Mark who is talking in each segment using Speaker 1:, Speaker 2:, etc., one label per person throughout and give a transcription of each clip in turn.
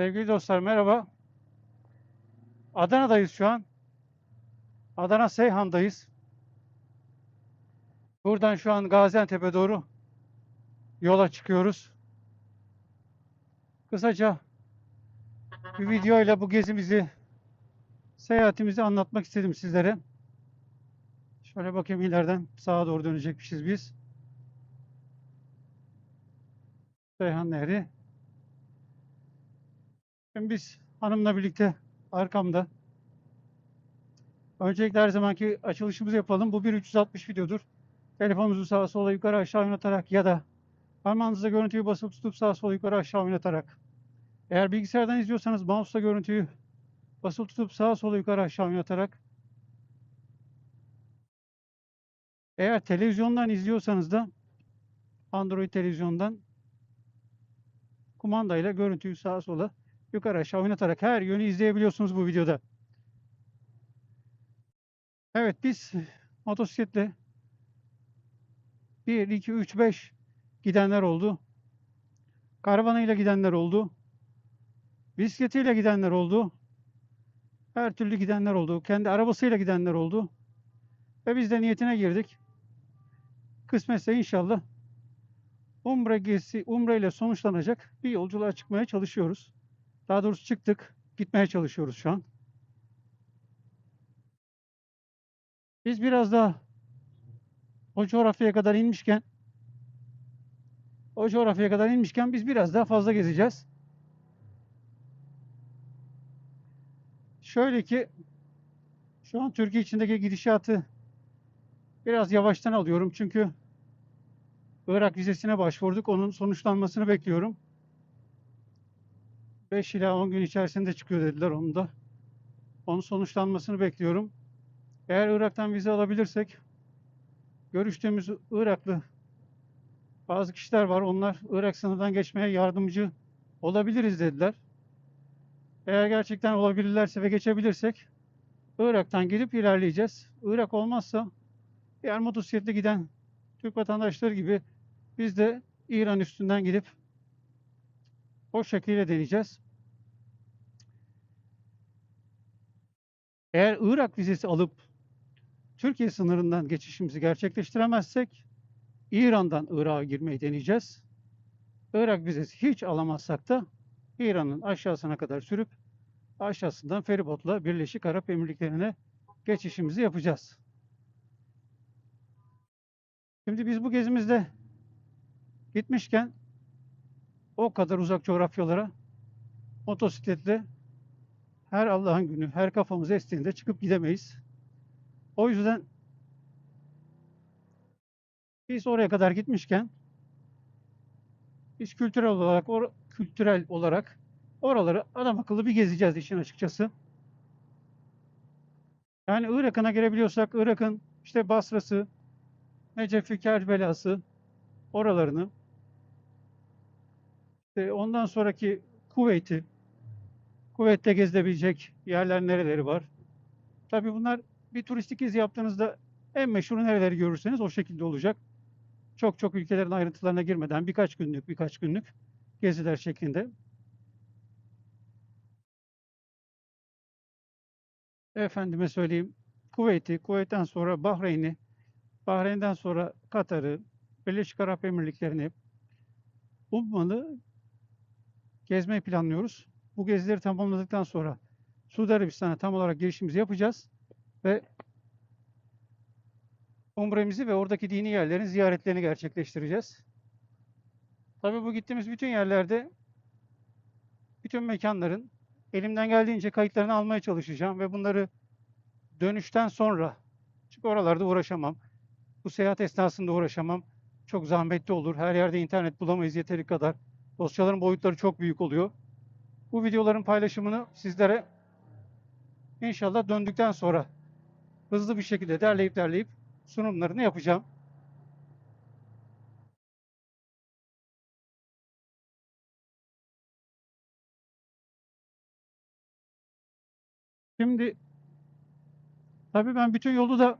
Speaker 1: Sevgili dostlar merhaba. Adana'dayız şu an. Adana Seyhan'dayız. Buradan şu an Gaziantep'e doğru yola çıkıyoruz. Kısaca bir videoyla bu gezimizi, seyahatimizi anlatmak istedim sizlere. Şöyle bakayım ileriden sağa doğru dönecekmişiz biz. Seyhan Nehri. Şimdi biz hanımla birlikte arkamda. Öncelikle her zamanki açılışımızı yapalım. Bu bir 360 videodur. Telefonunuzu sağa sola yukarı aşağı oynatarak ya da parmağınızla görüntüyü basıp tutup sağa sola yukarı aşağı oynatarak. Eğer bilgisayardan izliyorsanız mouse'la görüntüyü basılı tutup sağa sola yukarı aşağı oynatarak. Eğer televizyondan izliyorsanız da Android televizyondan kumandayla görüntüyü sağa sola yukarı aşağı oynatarak her yönü izleyebiliyorsunuz bu videoda. Evet biz motosikletle 1, 2, 3, 5 gidenler oldu. Karavanıyla gidenler oldu. Bisikletiyle gidenler oldu. Her türlü gidenler oldu. Kendi arabasıyla gidenler oldu. Ve biz de niyetine girdik. Kısmetse inşallah Umre gezisi, Umre ile sonuçlanacak bir yolculuğa çıkmaya çalışıyoruz. Daha doğrusu çıktık. Gitmeye çalışıyoruz şu an. Biz biraz daha o coğrafyaya kadar inmişken o coğrafyaya kadar inmişken biz biraz daha fazla gezeceğiz. Şöyle ki şu an Türkiye içindeki gidişatı biraz yavaştan alıyorum çünkü Irak vizesine başvurduk. Onun sonuçlanmasını bekliyorum. 5 ila 10 gün içerisinde çıkıyor dediler onu da. Onun sonuçlanmasını bekliyorum. Eğer Irak'tan vize alabilirsek görüştüğümüz Iraklı bazı kişiler var. Onlar Irak sınırından geçmeye yardımcı olabiliriz dediler. Eğer gerçekten olabilirlerse ve geçebilirsek Irak'tan gidip ilerleyeceğiz. Irak olmazsa diğer motosikletle giden Türk vatandaşları gibi biz de İran üstünden gidip o şekilde deneyeceğiz. Eğer Irak vizesi alıp Türkiye sınırından geçişimizi gerçekleştiremezsek İran'dan Irak'a girmeyi deneyeceğiz. Irak vizesi hiç alamazsak da İran'ın aşağısına kadar sürüp aşağısından feribotla Birleşik Arap Emirlikleri'ne geçişimizi yapacağız. Şimdi biz bu gezimizde gitmişken o kadar uzak coğrafyalara motosikletle her Allah'ın günü, her kafamız estiğinde çıkıp gidemeyiz. O yüzden biz oraya kadar gitmişken biz kültürel olarak or kültürel olarak oraları adam akıllı bir gezeceğiz işin açıkçası. Yani Irak'ına girebiliyorsak Irak'ın işte Basra'sı, Necef'i, Kerbela'sı oralarını işte ondan sonraki Kuveyt'i Kuveyt'te gezilebilecek yerler nereleri var? Tabii bunlar bir turistik gezi yaptığınızda en meşhur nereleri görürseniz o şekilde olacak. Çok çok ülkelerin ayrıntılarına girmeden birkaç günlük birkaç günlük geziler şeklinde. Efendime söyleyeyim Kuveyt'i, Kuveyt'ten sonra Bahreyn'i, Bahreyn'den sonra Katar'ı, Birleşik Arap Emirlikleri'ni Umman'ı gezmeyi planlıyoruz. Bu gezileri tamamladıktan sonra Suudi Arabistan'a tam olarak girişimizi yapacağız ve umremizi ve oradaki dini yerlerin ziyaretlerini gerçekleştireceğiz. Tabii bu gittiğimiz bütün yerlerde bütün mekanların elimden geldiğince kayıtlarını almaya çalışacağım ve bunları dönüşten sonra çünkü oralarda uğraşamam. Bu seyahat esnasında uğraşamam. Çok zahmetli olur. Her yerde internet bulamayız yeteri kadar. Dosyaların boyutları çok büyük oluyor. Bu videoların paylaşımını sizlere inşallah döndükten sonra hızlı bir şekilde derleyip derleyip sunumlarını yapacağım. Şimdi tabii ben bütün yolu da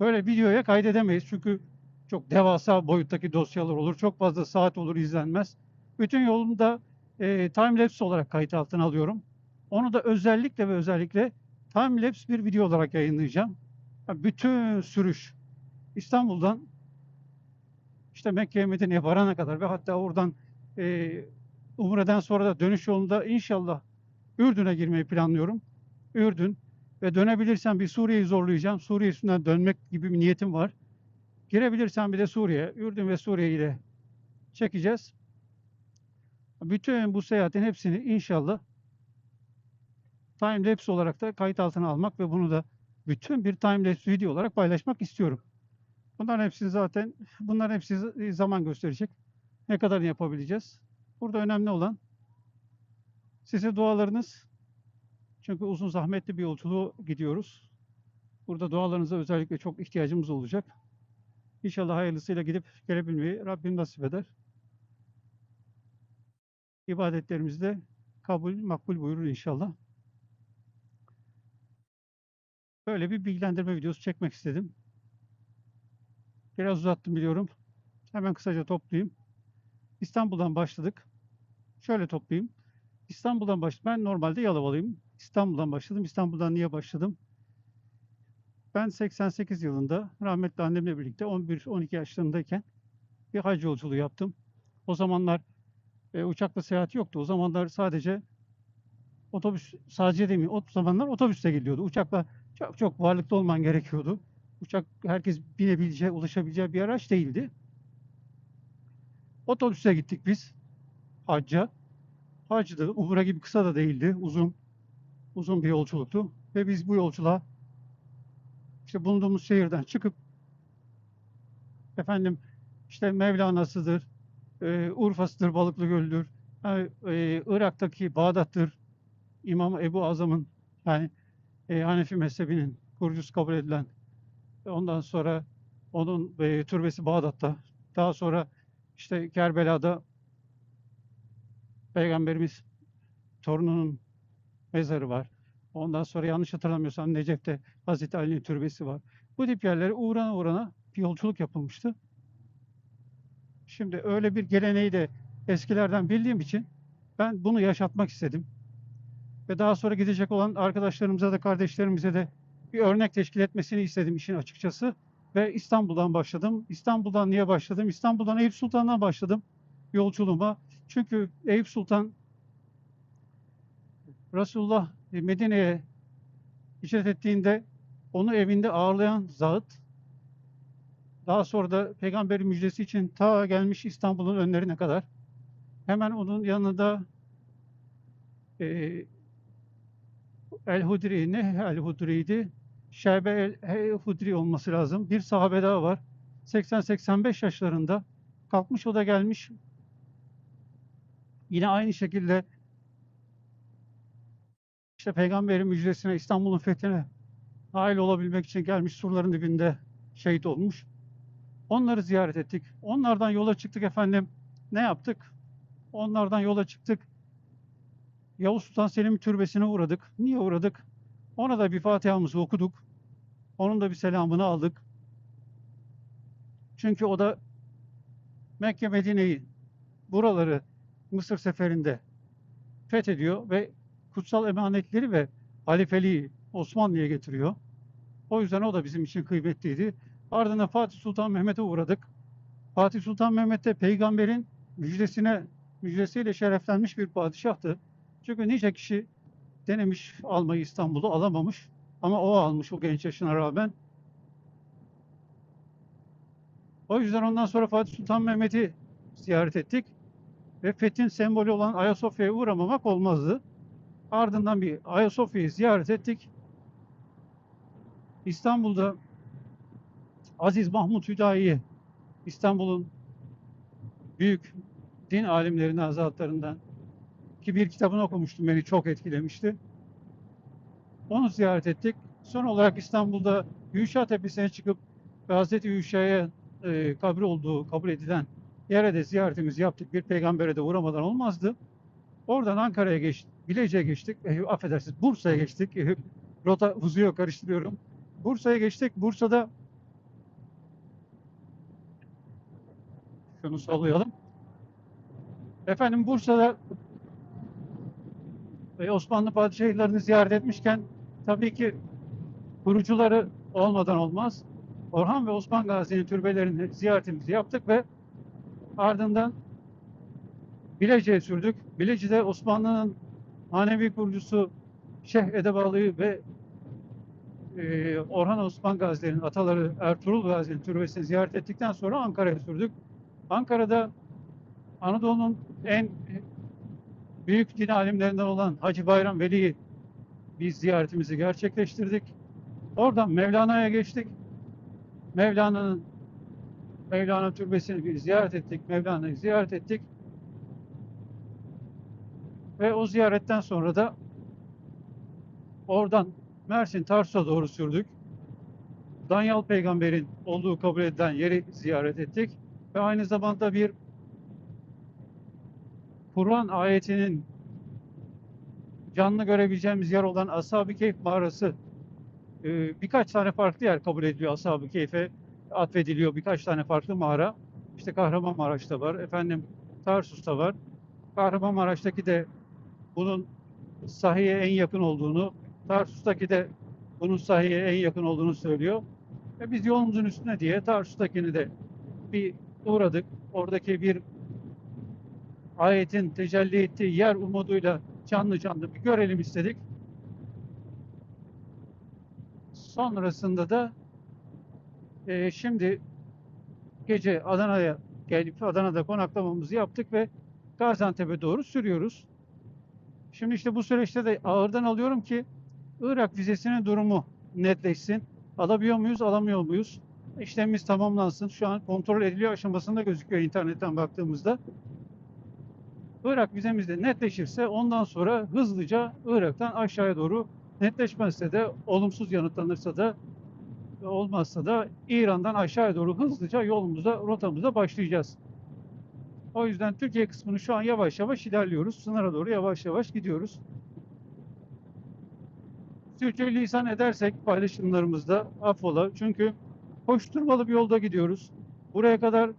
Speaker 1: böyle videoya kaydedemeyiz. Çünkü çok devasa boyuttaki dosyalar olur. Çok fazla saat olur izlenmez. Bütün yolunda e, timelapse olarak kayıt altına alıyorum. Onu da özellikle ve özellikle timelapse bir video olarak yayınlayacağım. Ya Bütün sürüş İstanbul'dan işte Mekke'ye Medine'ye varana kadar ve hatta oradan e, Umre'den sonra da dönüş yolunda inşallah Ürdün'e girmeyi planlıyorum. Ürdün ve dönebilirsem bir Suriye'yi zorlayacağım. Suriye üstünden dönmek gibi bir niyetim var. Girebilirsem bir de Suriye, Ürdün ve Suriye'yi de çekeceğiz. Bütün bu seyahatin hepsini inşallah time lapse olarak da kayıt altına almak ve bunu da bütün bir time lapse video olarak paylaşmak istiyorum. Bunların hepsi zaten bunların hepsi zaman gösterecek. Ne kadar yapabileceğiz? Burada önemli olan size dualarınız. Çünkü uzun zahmetli bir yolculuğa gidiyoruz. Burada dualarınıza özellikle çok ihtiyacımız olacak. İnşallah hayırlısıyla gidip gelebilmeyi Rabbim nasip eder. İbadetlerimizi de kabul, makbul buyurur inşallah. Böyle bir bilgilendirme videosu çekmek istedim. Biraz uzattım biliyorum. Hemen kısaca toplayayım. İstanbul'dan başladık. Şöyle toplayayım. İstanbul'dan baş Ben normalde Yalovalıyım. İstanbul'dan başladım. İstanbul'dan niye başladım? Ben 88 yılında rahmetli annemle birlikte 11-12 yaşlarındayken bir hac yolculuğu yaptım. O zamanlar e, uçakla seyahat yoktu. O zamanlar sadece otobüs sadece demeyeyim. O zamanlar otobüste geliyordu. Uçakla çok çok varlıklı olman gerekiyordu. Uçak herkes binebileceği, ulaşabileceği bir araç değildi. Otobüse gittik biz hacca. Hac da umre gibi kısa da değildi. Uzun uzun bir yolculuktu. Ve biz bu yolculuğa işte bulunduğumuz şehirden çıkıp efendim işte Mevlana'sıdır, e, Urfa'sıdır, Balıklı Göl'dür, e, e, Irak'taki Bağdat'tır, İmam Ebu Azam'ın yani e, Hanefi mezhebinin kurucusu kabul edilen ondan sonra onun e, türbesi Bağdat'ta daha sonra işte Kerbela'da Peygamberimiz torununun mezarı var. Ondan sonra yanlış hatırlamıyorsam Necef'te Hazreti Ali'nin türbesi var. Bu tip yerlere uğrana uğrana bir yolculuk yapılmıştı. Şimdi öyle bir geleneği de eskilerden bildiğim için ben bunu yaşatmak istedim. Ve daha sonra gidecek olan arkadaşlarımıza da kardeşlerimize de bir örnek teşkil etmesini istedim işin açıkçası. Ve İstanbul'dan başladım. İstanbul'dan niye başladım? İstanbul'dan Eyüp Sultan'dan başladım yolculuğuma. Çünkü Eyüp Sultan Resulullah Medine'ye hicret ettiğinde onu evinde ağırlayan zat daha sonra da peygamberin müjdesi için ta gelmiş İstanbul'un önlerine kadar hemen onun yanında e, El Hudri ne El Hudri'ydi? Şerbe El Hudri olması lazım. Bir sahabe daha var. 80-85 yaşlarında kalkmış o da gelmiş. Yine aynı şekilde işte peygamberin müjdesine İstanbul'un fethine nail olabilmek için gelmiş surların dibinde şehit olmuş. Onları ziyaret ettik. Onlardan yola çıktık efendim. Ne yaptık? Onlardan yola çıktık. Yavuz Sultan Selim türbesine uğradık. Niye uğradık? Ona da bir Fatiha'mızı okuduk. Onun da bir selamını aldık. Çünkü o da Mekke Medine'yi buraları Mısır seferinde fethediyor ve kutsal emanetleri ve halifeliği Osmanlı'ya getiriyor. O yüzden o da bizim için kıymetliydi. Ardından Fatih Sultan Mehmet'e uğradık. Fatih Sultan Mehmet de peygamberin müjdesine müjdesiyle şereflenmiş bir padişahtı. Çünkü nice kişi denemiş almayı İstanbul'u alamamış. Ama o almış o genç yaşına rağmen. O yüzden ondan sonra Fatih Sultan Mehmet'i ziyaret ettik. Ve fethin sembolü olan Ayasofya'ya uğramamak olmazdı. Ardından bir Ayasofya'yı ziyaret ettik. İstanbul'da Aziz Mahmut Hüdayi, İstanbul'un büyük din alimlerinden, zatlarından ki bir kitabını okumuştum, beni çok etkilemişti. Onu ziyaret ettik. Son olarak İstanbul'da Yuşa Tepesi'ne çıkıp Hazreti Yuşa'ya e, kabri olduğu kabul edilen yere de ziyaretimizi yaptık. Bir peygambere de uğramadan olmazdı. Oradan Ankara'ya geçtik, Bilecik'e geçtik, e, affedersiniz Bursa'ya geçtik. E, rota uzuyor, karıştırıyorum. Bursa'ya geçtik. Bursa'da şunu sallayalım. Efendim Bursa'da ve Osmanlı padişahlarını ziyaret etmişken tabii ki kurucuları olmadan olmaz. Orhan ve Osman Gazi'nin türbelerini ziyaretimizi yaptık ve ardından Bilecik'e sürdük. Bilecik'te Osmanlı'nın manevi kurucusu Şeyh Edebalı'yı ve e, Orhan Osman Gazi'lerin ataları Ertuğrul Gazi'nin türbesini ziyaret ettikten sonra Ankara'ya sürdük. Ankara'da Anadolu'nun en büyük din alimlerinden olan Hacı Bayram Veli'yi biz ziyaretimizi gerçekleştirdik. Oradan Mevlana'ya geçtik. Mevlana'nın Mevlana türbesini bir ziyaret ettik. Mevlana'yı ziyaret ettik. Ve o ziyaretten sonra da oradan Mersin Tarsus'a doğru sürdük. Danyal peygamberin olduğu kabul edilen yeri ziyaret ettik. Ve aynı zamanda bir Kur'an ayetinin canlı görebileceğimiz yer olan Ashab-ı Keyf mağarası e, birkaç tane farklı yer kabul ediliyor Ashab-ı Keyf'e atfediliyor birkaç tane farklı mağara. İşte Kahramanmaraş'ta var, efendim Tarsus'ta var. Kahramanmaraş'taki de bunun sahiye en yakın olduğunu, Tarsus'taki de bunun sahiye en yakın olduğunu söylüyor. Ve biz yolumuzun üstüne diye Tarsus'takini de bir uğradık. Oradaki bir ayetin tecelli ettiği yer umuduyla canlı canlı bir görelim istedik. Sonrasında da e, şimdi gece Adana'ya gelip Adana'da konaklamamızı yaptık ve Gaziantep'e doğru sürüyoruz. Şimdi işte bu süreçte de ağırdan alıyorum ki Irak vizesinin durumu netleşsin. Alabiliyor muyuz, alamıyor muyuz? İşlemimiz tamamlansın. Şu an kontrol ediliyor aşamasında gözüküyor internetten baktığımızda. Irak vizemiz de netleşirse ondan sonra hızlıca Irak'tan aşağıya doğru netleşmezse de olumsuz yanıtlanırsa da olmazsa da İran'dan aşağıya doğru hızlıca yolumuza, rotamıza başlayacağız. O yüzden Türkiye kısmını şu an yavaş yavaş ilerliyoruz. Sınıra doğru yavaş yavaş gidiyoruz. Türkçe lisan edersek paylaşımlarımızda affola. Çünkü koşturmalı bir yolda gidiyoruz. Buraya kadar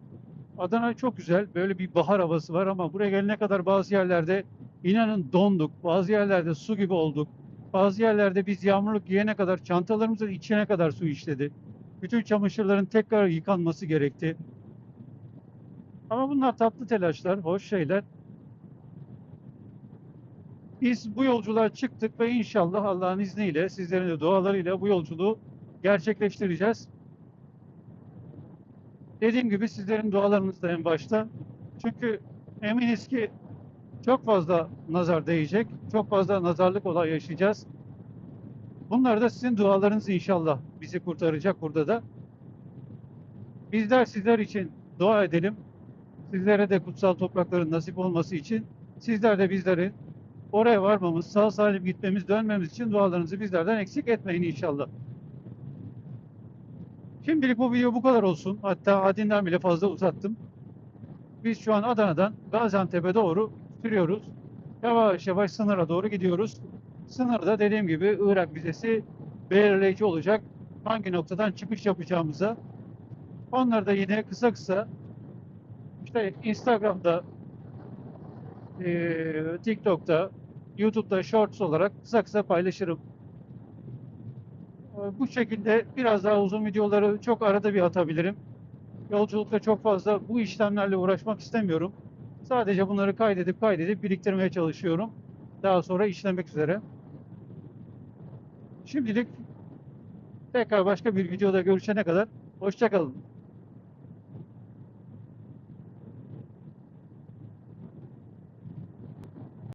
Speaker 1: Adana çok güzel. Böyle bir bahar havası var ama buraya gelene kadar bazı yerlerde inanın donduk. Bazı yerlerde su gibi olduk. Bazı yerlerde biz yağmurluk giyene kadar çantalarımızın içine kadar su işledi. Bütün çamaşırların tekrar yıkanması gerekti. Ama bunlar tatlı telaşlar, hoş şeyler. Biz bu yolculuğa çıktık ve inşallah Allah'ın izniyle, sizlerin de dualarıyla bu yolculuğu gerçekleştireceğiz. Dediğim gibi sizlerin dualarınız en başta. Çünkü eminiz ki çok fazla nazar değecek, çok fazla nazarlık olay yaşayacağız. Bunlar da sizin dualarınız inşallah bizi kurtaracak burada da. Bizler sizler için dua edelim. Sizlere de kutsal toprakların nasip olması için sizler de bizlerin oraya varmamız, sağ salim gitmemiz, dönmemiz için dualarınızı bizlerden eksik etmeyin inşallah. Şimdilik bu video bu kadar olsun. Hatta haddinden bile fazla uzattım. Biz şu an Adana'dan Gaziantep'e doğru sürüyoruz. Yavaş yavaş sınıra doğru gidiyoruz. Sınırda dediğim gibi Irak vizesi belirleyici olacak. Hangi noktadan çıkış yapacağımıza. Onları da yine kısa kısa işte Instagram'da, eee, TikTok'ta, YouTube'da Shorts olarak kısa kısa paylaşırım. Ee, Bu şekilde biraz daha uzun videoları çok arada bir atabilirim. Yolculukta çok fazla bu işlemlerle uğraşmak istemiyorum. Sadece bunları kaydedip kaydedip biriktirmeye çalışıyorum. Daha sonra işlemek üzere. Şimdilik tekrar başka bir videoda görüşene kadar hoşçakalın.